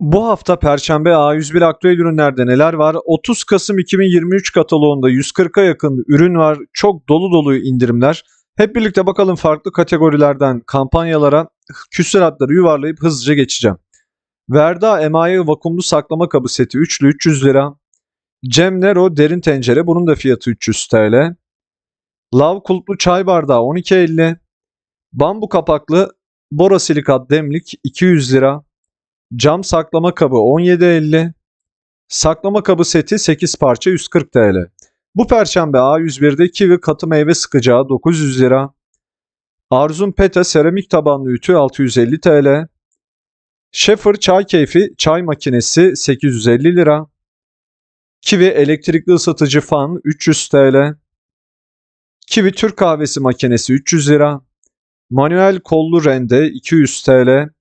Bu hafta Perşembe A101 aktüel ürünlerde neler var? 30 Kasım 2023 kataloğunda 140'a yakın ürün var. Çok dolu dolu indirimler. Hep birlikte bakalım farklı kategorilerden kampanyalara küsuratları yuvarlayıp hızlıca geçeceğim. Verda emaye vakumlu saklama kabı seti üçlü 300 lira. Cem Nero derin tencere bunun da fiyatı 300 TL. Lav kulplu çay bardağı 12.50. Bambu kapaklı borosilikat demlik 200 lira. Cam saklama kabı 17.50. Saklama kabı seti 8 parça 140 TL. Bu perşembe A101'de kivi katı meyve sıkacağı 900 lira. Arzum Peta seramik tabanlı ütü 650 TL. Schaefer çay keyfi çay makinesi 850 lira. Kivi elektrikli ısıtıcı fan 300 TL. Kivi Türk kahvesi makinesi 300 lira. Manuel kollu rende 200 TL.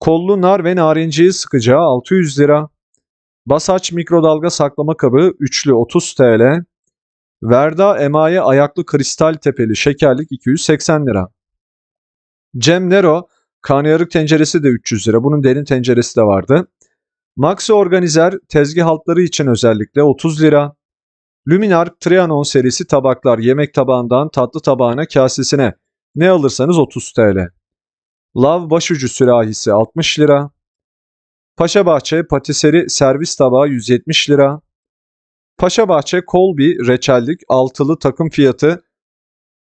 Kollu nar ve narenciyi sıkacağı 600 lira. Basaç mikrodalga saklama kabı üçlü 30 TL. Verda emaye ayaklı kristal tepeli şekerlik 280 lira. Cem Nero karnıyarık tenceresi de 300 lira. Bunun derin tenceresi de vardı. Maxi Organizer tezgah altları için özellikle 30 lira. Luminark Trianon serisi tabaklar yemek tabağından tatlı tabağına kasesine ne alırsanız 30 TL. Lav başucu sürahisi 60 lira. Paşabahçe patiseri servis tabağı 170 lira. Paşabahçe kolbi reçellik altılı takım fiyatı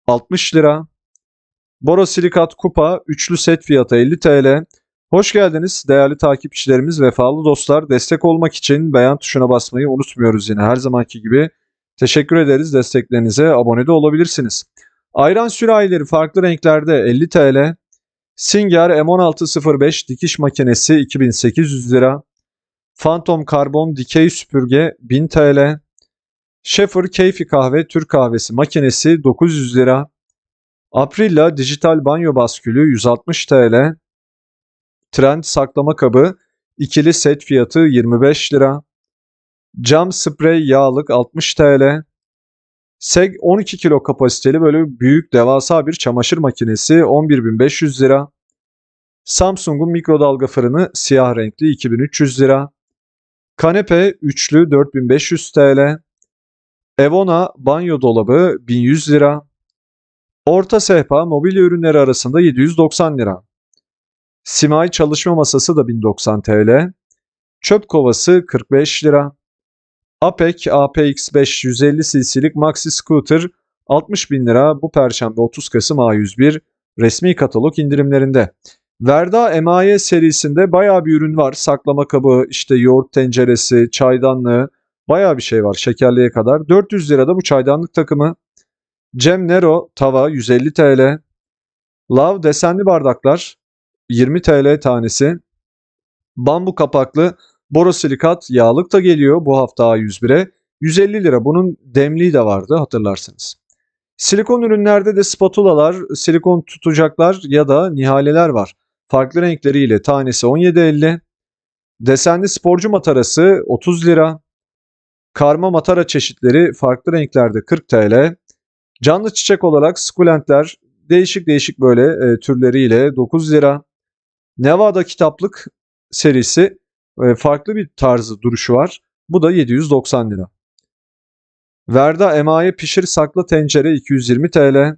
60 lira. Borosilikat kupa üçlü set fiyatı 50 TL. Hoş geldiniz değerli takipçilerimiz, vefalı dostlar. Destek olmak için beğen tuşuna basmayı unutmuyoruz yine her zamanki gibi. Teşekkür ederiz desteklerinize abone de olabilirsiniz. Ayran sürahileri farklı renklerde 50 TL. Singer M1605 dikiş makinesi 2800 lira. Phantom karbon dikey süpürge 1000 TL. Schaefer keyfi kahve Türk kahvesi makinesi 900 lira. Aprilla dijital banyo baskülü 160 TL. Trend saklama kabı ikili set fiyatı 25 lira. Cam sprey yağlık 60 TL. Seg 12 kilo kapasiteli böyle büyük devasa bir çamaşır makinesi 11.500 lira. Samsung'un mikrodalga fırını siyah renkli 2300 lira. Kanepe üçlü 4500 TL. Evona banyo dolabı 1100 lira. Orta sehpa mobilya ürünleri arasında 790 lira. Simay çalışma masası da 1090 TL. Çöp kovası 45 lira. Apec APX5 150 cc'lik Maxi Scooter 60 bin lira bu perşembe 30 Kasım A101 resmi katalog indirimlerinde. Verda Emaye serisinde bayağı bir ürün var. Saklama kabı, işte yoğurt tenceresi, çaydanlığı bayağı bir şey var şekerliğe kadar. 400 lirada bu çaydanlık takımı. Cem Nero tava 150 TL. Lav desenli bardaklar 20 TL tanesi. Bambu kapaklı borosilikat yağlık da geliyor bu hafta A101'e. 150 lira bunun demliği de vardı hatırlarsınız. Silikon ürünlerde de spatulalar, silikon tutacaklar ya da nihaleler var. Farklı renkleriyle tanesi 17.50. Desenli sporcu matarası 30 lira. Karma matara çeşitleri farklı renklerde 40 TL. Canlı çiçek olarak sukulentler değişik değişik böyle e, türleriyle 9 lira. Nevada kitaplık serisi farklı bir tarzı duruşu var. Bu da 790 lira. Verda emaye pişir sakla tencere 220 TL.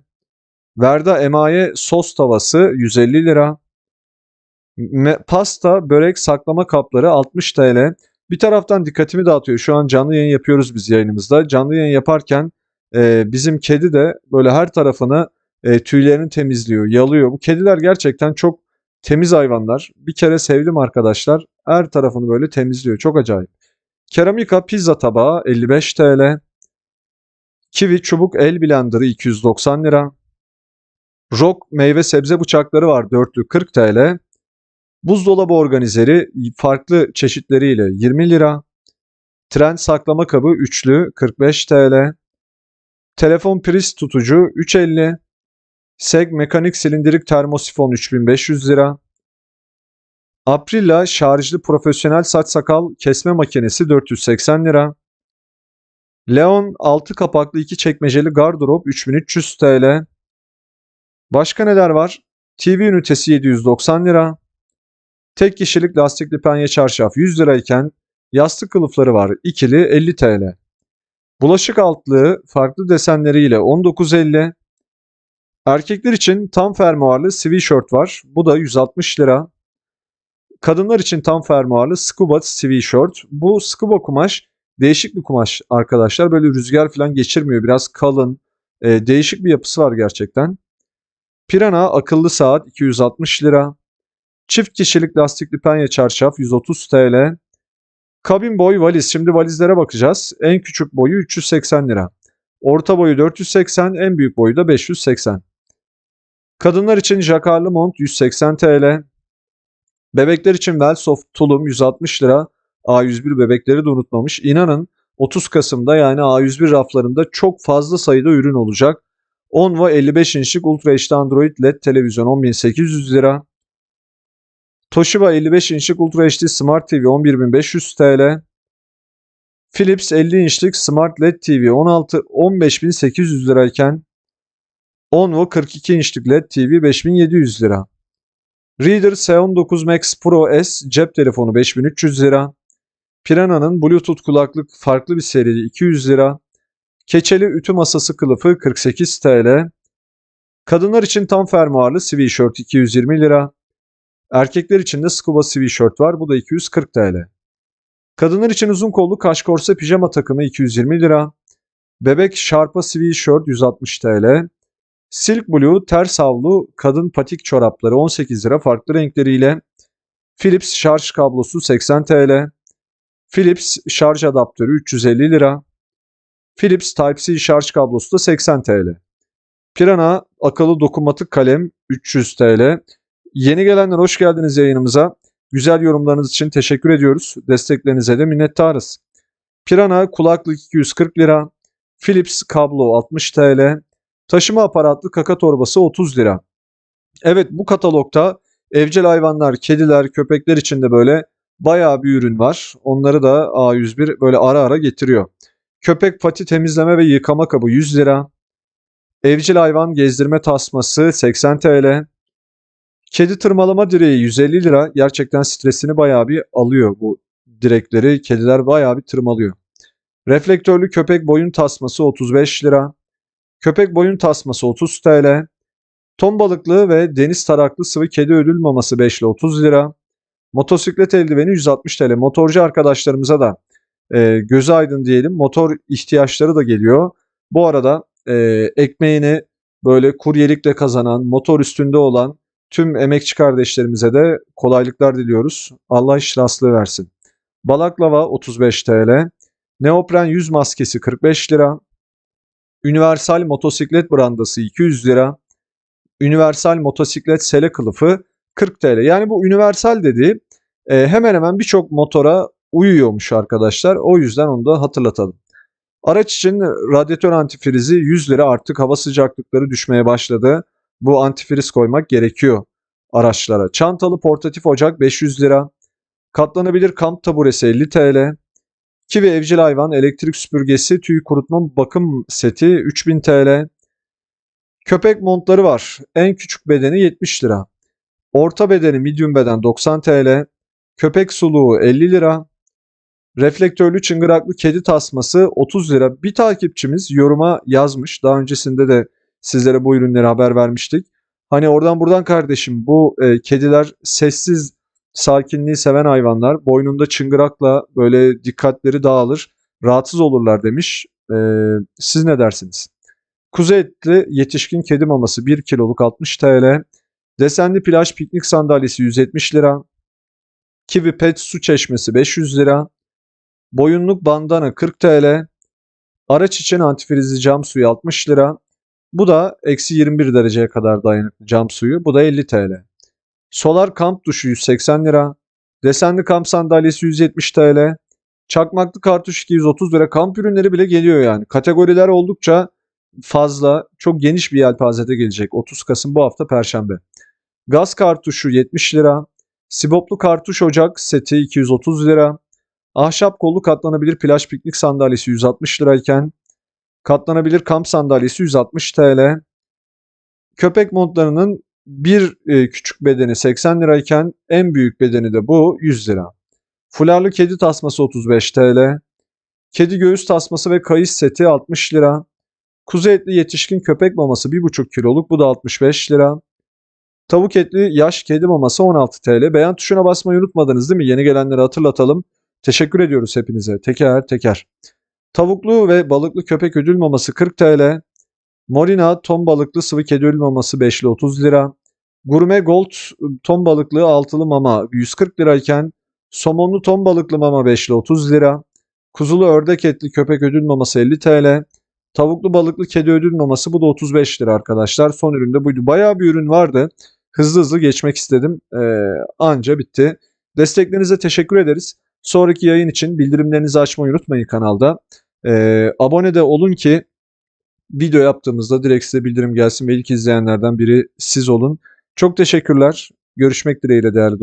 Verda emaye sos tavası 150 lira. Pasta, börek, saklama kapları 60 TL. Bir taraftan dikkatimi dağıtıyor. Şu an canlı yayın yapıyoruz biz yayınımızda. Canlı yayın yaparken e, bizim kedi de böyle her tarafını e, tüylerini temizliyor, yalıyor. Bu kediler gerçekten çok temiz hayvanlar. Bir kere sevdim arkadaşlar. Her tarafını böyle temizliyor. Çok acayip. Keramika pizza tabağı 55 TL. Kiwi çubuk el blenderı 290 lira. Rock meyve sebze bıçakları var dörtlü 40 TL. Buzdolabı organizeri farklı çeşitleriyle 20 lira. Trend saklama kabı üçlü 45 TL. Telefon priz tutucu 3.50. Seg mekanik silindirik termosifon 3500 lira. Aprilla şarjlı profesyonel saç sakal kesme makinesi 480 lira. Leon 6 kapaklı 2 çekmeceli gardırop 3300 TL. Başka neler var? TV ünitesi 790 lira. Tek kişilik lastikli penye çarşaf 100 lirayken yastık kılıfları var ikili 50 TL. Bulaşık altlığı farklı desenleriyle 19.50. Erkekler için tam fermuarlı sweatshirt var. Bu da 160 lira. Kadınlar için tam fermuarlı scuba sweatshirt. Bu scuba kumaş değişik bir kumaş arkadaşlar. Böyle rüzgar falan geçirmiyor. Biraz kalın. e, değişik bir yapısı var gerçekten. Pirana akıllı saat 260 lira. Çift kişilik lastikli penye çarşaf 130 TL. Kabin boy valiz. Şimdi valizlere bakacağız. En küçük boyu 380 lira. Orta boyu 480, en büyük boyu da 580. Kadınlar için jakarlı mont 180 TL. Bebekler için Velsoft tulum 160 lira. A101 bebekleri de unutmamış. İnanın 30 Kasım'da yani A101 raflarında çok fazla sayıda ürün olacak. 10 ve 55 inçlik Ultra HD Android LED televizyon 10.800 lira. Toshiba 55 inçlik Ultra HD Smart TV 11.500 TL. Philips 50 inçlik Smart LED TV 16 15.800 lirayken 10 ve 42 inçlik LED TV 5700 lira. Reader S19 Max Pro S cep telefonu 5300 lira. Piranha'nın Bluetooth kulaklık farklı bir serili 200 lira. Keçeli ütü masası kılıfı 48 TL. Kadınlar için tam fermuarlı sweatshirt 220 lira. Erkekler için de scuba sweatshirt var. Bu da 240 TL. Kadınlar için uzun kollu kaşkorse pijama takımı 220 lira. Bebek şarpa sweatshirt 160 TL. Silk Blue ters havlu kadın patik çorapları 18 lira farklı renkleriyle. Philips şarj kablosu 80 TL. Philips şarj adaptörü 350 lira. Philips Type-C şarj kablosu da 80 TL. Pirana akıllı dokunmatik kalem 300 TL. Yeni gelenler hoş geldiniz yayınımıza. Güzel yorumlarınız için teşekkür ediyoruz. Desteklerinize de minnettarız. Pirana kulaklık 240 lira. Philips kablo 60 TL. Taşıma aparatlı kaka torbası 30 lira. Evet bu katalogda evcil hayvanlar, kediler, köpekler için de böyle bayağı bir ürün var. Onları da A101 böyle ara ara getiriyor. Köpek pati temizleme ve yıkama kabı 100 lira. Evcil hayvan gezdirme tasması 80 TL. Kedi tırmalama direği 150 lira. Gerçekten stresini bayağı bir alıyor bu direkleri. Kediler bayağı bir tırmalıyor. Reflektörlü köpek boyun tasması 35 lira. Köpek boyun tasması 30 TL. Ton balıklı ve deniz taraklı sıvı kedi ödül maması 5 ile 30 lira. Motosiklet eldiveni 160 TL. Motorcu arkadaşlarımıza da e, gözü aydın diyelim. Motor ihtiyaçları da geliyor. Bu arada e, ekmeğini böyle kuryelikle kazanan, motor üstünde olan tüm emekçi kardeşlerimize de kolaylıklar diliyoruz. Allah iş rastlığı versin. Balaklava 35 TL. Neopren yüz maskesi 45 lira. Universal motosiklet brandası 200 lira. Universal motosiklet sele kılıfı 40 TL. Yani bu universal dediği e, hemen hemen birçok motora uyuyormuş arkadaşlar. O yüzden onu da hatırlatalım. Araç için radyatör antifrizi 100 lira artık hava sıcaklıkları düşmeye başladı. Bu antifriz koymak gerekiyor araçlara. Çantalı portatif ocak 500 lira. Katlanabilir kamp taburesi 50 TL. Kivi evcil hayvan elektrik süpürgesi tüy kurutma bakım seti 3000 TL. Köpek montları var. En küçük bedeni 70 lira. Orta bedeni medium beden 90 TL. Köpek suluğu 50 lira. Reflektörlü çıngıraklı kedi tasması 30 lira. Bir takipçimiz yoruma yazmış. Daha öncesinde de sizlere bu ürünleri haber vermiştik. Hani oradan buradan kardeşim bu e, kediler sessiz sakinliği seven hayvanlar. Boynunda çıngırakla böyle dikkatleri dağılır. Rahatsız olurlar demiş. E, siz ne dersiniz? Kuzu etli yetişkin kedi maması 1 kiloluk 60 TL. Desenli plaj piknik sandalyesi 170 lira. Kiwi pet su çeşmesi 500 lira. Boyunluk bandana 40 TL. Araç için antifrizli cam suyu 60 lira. Bu da eksi 21 dereceye kadar dayanıklı cam suyu. Bu da 50 TL. Solar kamp duşu 180 lira. Desenli kamp sandalyesi 170 TL. Çakmaklı kartuş 230 lira. Kamp ürünleri bile geliyor yani. Kategoriler oldukça fazla. Çok geniş bir yelpazede gelecek. 30 Kasım bu hafta Perşembe. Gaz kartuşu 70 lira. Siboplu kartuş ocak seti 230 lira. Ahşap kollu katlanabilir plaj piknik sandalyesi 160 lirayken katlanabilir kamp sandalyesi 160 TL. Köpek montlarının bir e, küçük bedeni 80 lirayken en büyük bedeni de bu 100 lira. Fularlı kedi tasması 35 TL. Kedi göğüs tasması ve kayış seti 60 lira. Kuzu etli yetişkin köpek maması 1,5 kiloluk bu da 65 lira. Tavuk etli yaş kedi maması 16 TL. Beğen tuşuna basmayı unutmadınız değil mi? Yeni gelenleri hatırlatalım. Teşekkür ediyoruz hepinize. Teker teker. Tavuklu ve balıklı köpek ödül maması 40 TL. Morina ton balıklı sıvı kedi ödül maması 5'li 30 lira. Gurme Gold ton balıklı altılı mama 140 lirayken somonlu ton balıklı mama 5'li 30 lira. Kuzulu ördek etli köpek ödül maması 50 TL. Tavuklu balıklı kedi ödül maması bu da 35 lira arkadaşlar. Son üründe buydu. Bayağı bir ürün vardı. Hızlı hızlı geçmek istedim. Ee, anca bitti. Desteklerinize teşekkür ederiz. Sonraki yayın için bildirimlerinizi açmayı unutmayın kanalda. Ee, abone de olun ki video yaptığımızda direkt size bildirim gelsin ve ilk izleyenlerden biri siz olun. Çok teşekkürler. Görüşmek dileğiyle değerli dostlar.